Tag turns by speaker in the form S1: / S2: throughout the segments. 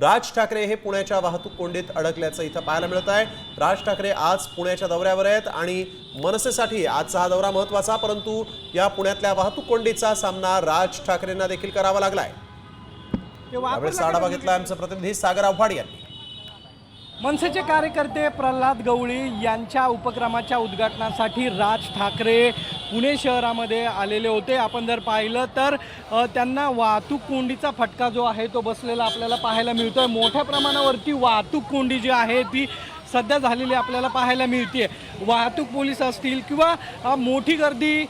S1: राज ठाकरे हे पुण्याच्या वाहतूक कोंडीत अडकल्याचं इथं पाहायला मिळत आहे. राज ठाकरे आज पुण्याच्या दौऱ्यावर आहेत आणि मनसेसाठी आजचा हा दौरा महत्त्वाचा परंतु या पुण्यातल्या वाहतूक कोंडीचा सामना राज ठाकरेंना देखील करावा लागलाय. यावेळेस आढावा घेतला आमचे प्रतिनिधी सागर आव्हाड यांनी.
S2: मनसेचे कार्यकर्ते प्रल्हाद गवळी यांच्या उपक्रमाच्या उद्घाटनासाठी राज ठाकरे पुणे शहरामध्ये आलेले होते. आपण जर पाहिलं तर त्यांना वाहतूक कोंडीचा फटका जो आहे तो बसलेला आपल्याला पाहायला मिळतोय. मोठ्या प्रमाणावरती वाहतूक कोंडी जी आहे ती सध्या झालेली आपल्याला पाहायला मिळते वाहतूक पोलीस असतील किंवा मोठी गर्दी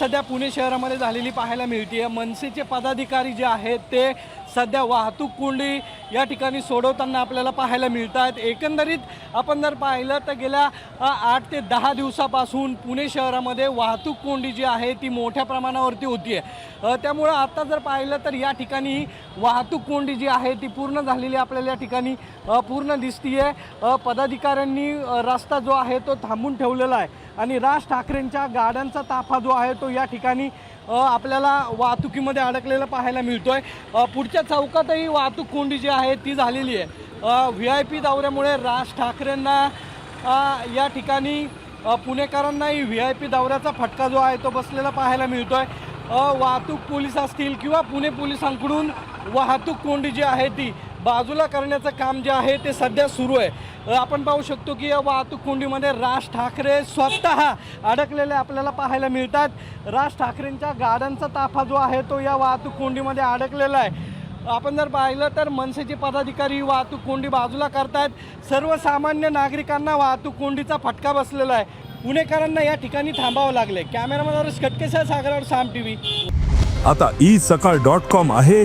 S2: सध्या पुणे शहरामध्ये झालेली पाहायला मिळते मनसेचे पदाधिकारी जे आहेत ते सध्या वाहतूक कोंडी या ठिकाणी सोडवताना आपल्याला पाहायला मिळत आहेत एकंदरीत आपण जर पाहिलं तर गेल्या आठ ते दहा दिवसापासून पुणे शहरामध्ये वाहतूक कोंडी जी आहे ती मोठ्या प्रमाणावरती होती आहे त्यामुळं आत्ता जर पाहिलं तर या ठिकाणी वाहतूक कोंडी जी आहे ती पूर्ण झालेली आपल्याला या ठिकाणी पूर्ण पूर्ण दिसतीये. पदाधिकारी अधिकाऱ्यांनी रस्ता जो आहे तो थांबून ठेवलेला आहे. आणि राज ठाकरेंच्या गाड्यांचा ताफा जो आहे तो या ठिकाणी आपल्याला वाहतुकीमध्ये अडकलेला पाहायला मिळतो आहे पुढच्या चौकातही वाहतूक कोंडी जी आहे ती झालेली आहे. व्ही आय पी दौऱ्यामुळे राज ठाकरेंना या ठिकाणी पुणेकरांनाही व्ही आय पी दौऱ्याचा फटका जो आहे तो बसलेला पाहायला मिळतो आहे वाहतूक पोलीस असतील किंवा पुणे पोलिसांकडून वाहतूक कोंडी जी आहे ती बाजूला करण्याचं काम जे आहे ते सध्या सुरू आहे. आपण पाहू शकतो की या वाहतूक कोंडीमध्ये राज ठाकरे स्वतः अडकलेले आपल्याला पाहायला मिळतात. राज ठाकरेंच्या गाड्यांचा ताफा जो आहे तो या वाहतूक कोंडीमध्ये अडकलेला आहे. आपण जर पाहिलं तर मनसेचे पदाधिकारी वाहतूक कोंडी बाजूला करतायत. सर्वसामान्य नागरिकांना वाहतूक कोंडीचा फटका बसलेला आहे. पुणेकरांना या ठिकाणी थांबावं लागले कॅमेरामॅन सागरावर साम टी व्ही
S3: आता ई सकाळ डॉट कॉम आहे.